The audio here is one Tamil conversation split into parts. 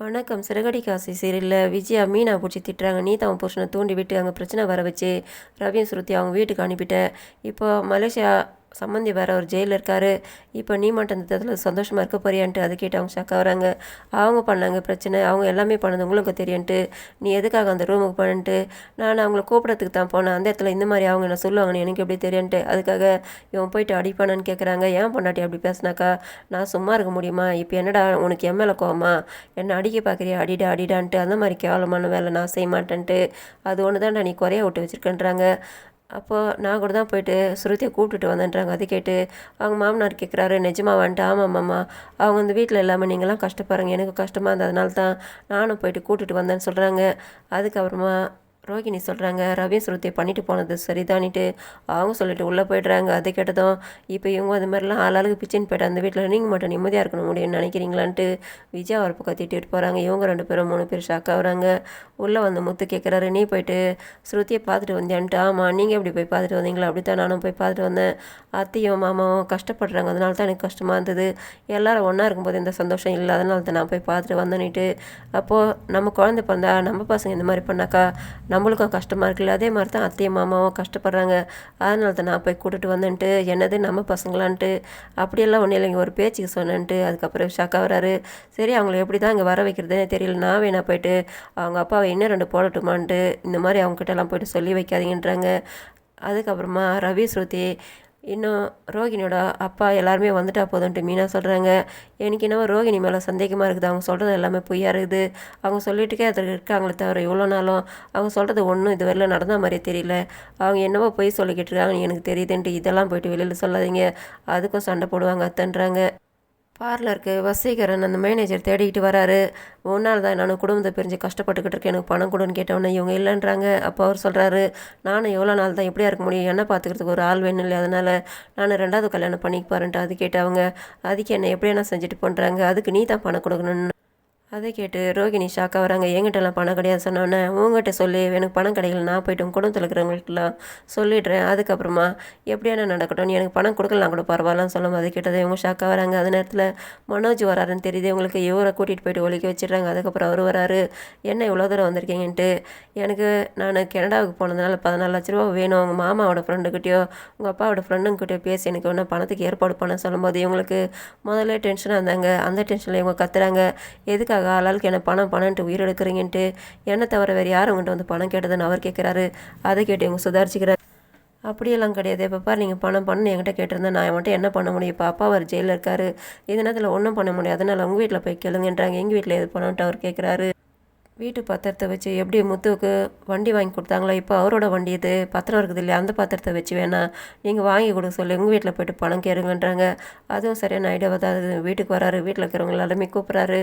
வணக்கம். சிறகடி காசி சீரியலில் விஜயா மீனா பிடிச்சி திட்டுறாங்க. நீ தான் புருஷனை தூண்டி விட்டு அங்கே பிரச்சனை வர வச்சு ரவியும் சுருத்தி அவங்க வீட்டுக்கு அனுப்பிட்ட. இப்போ மலேசியா சம்மந்தி வேறு ஒரு ஜெயிலில் இருக்கார். இப்போ நீ மட்டும் இந்த இடத்துல சந்தோஷமாக இருக்க போறியான்ட்டு அது கேட்டு அவங்க ஷாக்காக வராங்க அவங்க பண்ணாங்க பிரச்சனை. அவங்க எல்லாமே பண்ணது உங்களுக்கு தெரியும்ட்டு நீ எதுக்காக அந்த ரூமுக்கு பண்ணிட்டு நான் அவங்கள கூப்பிடத்துக்கு தான் போனேன். அந்த இடத்துல இந்த மாதிரி அவங்க என்ன சொல்லுவாங்கன்னு எனக்கு எப்படி தெரியும்ட்டு அதுக்காக இவன் போயிட்டு அடிப்பானான்னு கேட்குறாங்க ஏன் பொண்டாட்டி அப்படி பேசினாக்கா? நான் சும்மா இருக்க முடியுமா? இப்போ என்னடா உனக்கு என் மேலே கோவமா? என்னை அடிக்க பார்க்குறியா அடிடா அடிடான்ட்டு. அந்த மாதிரி கேவலமான வேலை நான் செய்ய மாட்டேன்ட்டு. அது ஒன்று தான் நீ குறைய விட்டு வச்சுருக்கேன்றாங்க. அப்போது நான் கூட தான் போயிட்டு ஸ்ருதியை கூப்பிட்டுட்டு வந்தேன்றாங்க. அது கேட்டு அவங்க மாமனார் கேட்குறாரு நிஜமா வந்துட்டு ஆமாம் மாமா. அவங்க வந்து வீட்டில் இல்லாமல் நீங்களாம் கஷ்டப்படுறீங்க. எனக்கு கஷ்டமாக இருந்ததுனால தான் நானும் போயிட்டு கூட்டிட்டு வந்தேன்னு சொல்கிறாங்க அதுக்கப்புறமா ரோகிணி சொல்கிறாங்க ரவி சுருத்தி பண்ணிட்டு போனது சரிதானிட்டு அவங்க சொல்லிட்டு உள்ளே போய்ட்றாங்க. அதை கேட்டதும் இப்போ இவங்க அது மாதிரிலாம் ஆளாளுக்கு பிச்சின்னு போய்ட்டு அந்த வீட்டில் நீங்கள் மட்டும் நிம்மதியாக இருக்கணும் முடியும்னு நினைக்கிறீங்களான்ட்டு விஜயா பக்கம் திட்டிட்டு போகிறாங்க இவங்க ரெண்டு பேரும் மூணு பேர் ஷாக் ஆகுறாங்க. உள்ளே வந்து முத்து கேட்குறாரு நீ போயிட்டு ஸ்ருதியை பார்த்துட்டு வந்தியான்ட்டு. ஆமாம் நீங்கள் எப்படி போய் பார்த்துட்டு வந்தீங்களா அப்படி தான் நானும் போய் பார்த்துட்டு வந்தேன். அத்தையும் மாமாவும் கஷ்டப்படுறாங்க. அதனால தான் எனக்கு கஷ்டமாக இருந்தது. எல்லோரும் ஒன்றா இருக்கும்போது எந்த சந்தோஷம் இல்லை. அதனால தான் நான் போய் பார்த்துட்டு வந்தேன்ட்டு அப்போது நம்ம குழந்தை பிறந்தா நம்ம பசங்க இந்த மாதிரி பண்ணாக்கா நம்மளுக்கும் கஷ்டமாக இருக்குல்ல. அதே மாதிரி தான் அத்தையும் மாமாவும் கஷ்டப்படுறாங்க. அதனால தான் நான் போய் கூட்டிட்டு வந்தேன்ட்டு என்னது நம்ம பசங்களான்ட்டு அப்படியெல்லாம் ஒன்றும் இல்லைங்க. ஒரு பேச்சுக்கு சொன்னேன்ட்டு அதுக்கப்புறம் ஷாக்காக வராரு. சரி அவங்கள எப்படி தான் இங்கே வர வைக்கிறதுனே தெரியல. நான் வேணா போயிட்டு அவங்க அப்பாவை இன்னும் ரெண்டு போடட்டுமான்ட்டு இந்த மாதிரி அவங்ககிட்டலாம் போயிட்டு சொல்லி வைக்காதீங்கன்றாங்க. அதுக்கப்புறமா ரவி ஸ்ருதி இன்னும் ரோகிணியோட அப்பா எல்லாருமே வந்துட்டா போதுன்ட்டு மீனா சொல்கிறாங்க எனக்கு என்னவோ ரோகிணி மேலே சந்தேகமாக இருக்குது. அவங்க சொல்கிறது எல்லாமே பொய்யா இருக்குது. அவங்க சொல்லிட்டுக்கே அதில் இருக்காங்களே தவிர இவ்வளோ நாளும் அவங்க சொல்கிறது ஒன்றும் இது வரல நடந்த மாதிரியே தெரியல. அவங்க என்னவோ பொய் சொல்லிக்கிட்டு இருக்காங்கன்னு எனக்கு தெரியுதுன்ட்டு இதெல்லாம் போயிட்டு வெளியில் சொல்லாதீங்க. அதுக்கும் சண்டை போடுவாங்க அத்தன்றாங்க. பார்லருக்கு வசீகரன் அந்த மேனேஜர் தேடிக்கிட்டு வராரு. ஒன்றால் தான் நான் குடும்பத்தை பிரிஞ்சு கஷ்டப்பட்டுக்கிட்டு இருக்கேன். எனக்கு பணம் கொடுன்னு கேட்டவொன்னே இவங்க இல்லைன்றாங்க. அப்போ அவர் சொல்கிறாரு நானும் எவ்வளோ நாள் தான் எப்படியா இருக்க முடியும்? என்ன பார்த்துக்கிறதுக்கு ஒரு ஆள் வேணும் இல்லை அதனால் நான் ரெண்டாவது கல்யாணம் பண்ணிக்கு பாருன்ட்டு அது கேட்டவங்க அதுக்கு என்ன எப்படி என்ன செஞ்சுட்டு பண்ணுறாங்க அதுக்கு நீ தான் பணம் கொடுக்கணும்னு அதை கேட்டு ரோகிணி ஷாக்காக வராங்க. என்கிட்டலாம் பணம் கிடையாது சொன்னோன்னே உங்ககிட்ட சொல்லி எனக்கு பணம் கிடைக்கல. நான் போய்ட்டு குடும்பத்தில் இருக்கிறவங்களுக்குலாம் சொல்லிடுறேன். அதுக்கப்புறமா எப்படியான நடக்கட்டும்? நீ எனக்கு பணம் கொடுக்கலாம் கூட பரவாயில்லன்னு சொல்லும் அது கேட்டதை இவங்க ஷாக்காக வராங்க. அந்த நேரத்தில் மனோஜ் வராருன்னு தெரியுது. உங்களுக்கு இவரை கூட்டிகிட்டு போயிட்டு ஒழிக்க வச்சிடுறாங்க. அதுக்கப்புறம் அவர் வராரு. என்ன இவ்வளோ தூரம் வந்திருக்கீங்கன்ட்டு? எனக்கு நான் கனடாவுக்கு போனதுனால பதினாலு லட்ச ரூபா வேணும். உங்கள் மாமாவோட ஃப்ரெண்டுக்கிட்டேயோ உங்கள் அப்பாவோட ஃப்ரெண்டுங்கிட்டயோ பேசி எனக்கு ஒன்றும் பணத்துக்கு ஏற்பாடு பண்ண சொல்லும்போது இவங்களுக்கு முதல்ல டென்ஷனாக இருந்தாங்க. அந்த டென்ஷனில் இவங்க கத்துறாங்க. எதுக்காக ஆளாளுக்கு என்ன பணம் பணம்ட்டு உயிர் எடுக்கிறீங்கன்ட்டு. என்ன தவிர வேறு யார் உங்கள்கிட்ட வந்து பணம் கேட்டதுன்னு அவர் கேட்குறாரு. அதை கேட்டு இவங்க சுதாரிச்சுக்கிறார். அப்படியெல்லாம் கிடையாது. இப்போ நீங்கள் பணம் பண்ணு என்கிட்ட கேட்டிருந்தேன் நான் மட்டும் என்ன பண்ண முடியும்? இப்போ அப்பா அவர் ஜெயிலில் இருக்காரு. இதனத்தில் நேரத்தில் ஒன்றும் பண்ண முடியாது. அதனால் உங்கள் வீட்டில் போய் கேளுங்கன்றாங்க. எங்கள் வீட்டில் எது பணம்ட்டு அவர் கேட்குறாரு. வீட்டு பத்திரத்தை வச்சு எப்படி முத்துவுக்கு வண்டி வாங்கி கொடுத்தாங்களோ? இப்போ அவரோட வண்டி இது. பத்திரம் இருக்குது இல்லையா? அந்த பத்திரத்தை வச்சு வேணா நீங்கள் வாங்கி கொடுக்க சொல்லி உங்கள் வீட்டில் போய்ட்டு பணம் கேளுங்கன்றாங்க. அதுவும் சரியான ஐடியா அதாவது வீட்டுக்கு வராரு. வீட்டில் இருக்கிறவங்க எல்லாருமே கூப்பிட்றாரு.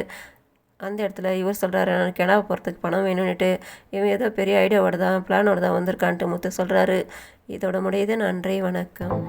அந்த இடத்துல இவர் சொல்கிறாரு நான் கிணா போகிறதுக்கு பணம் வேணும்னுட்டு இவன் ஏதோ பெரிய ஐடியாவோட தான் பிளானோட தான் வந்திருக்கான்ட்டு முத்து சொல்கிறாரு இதோட முடியுது. நன்றி வணக்கம்.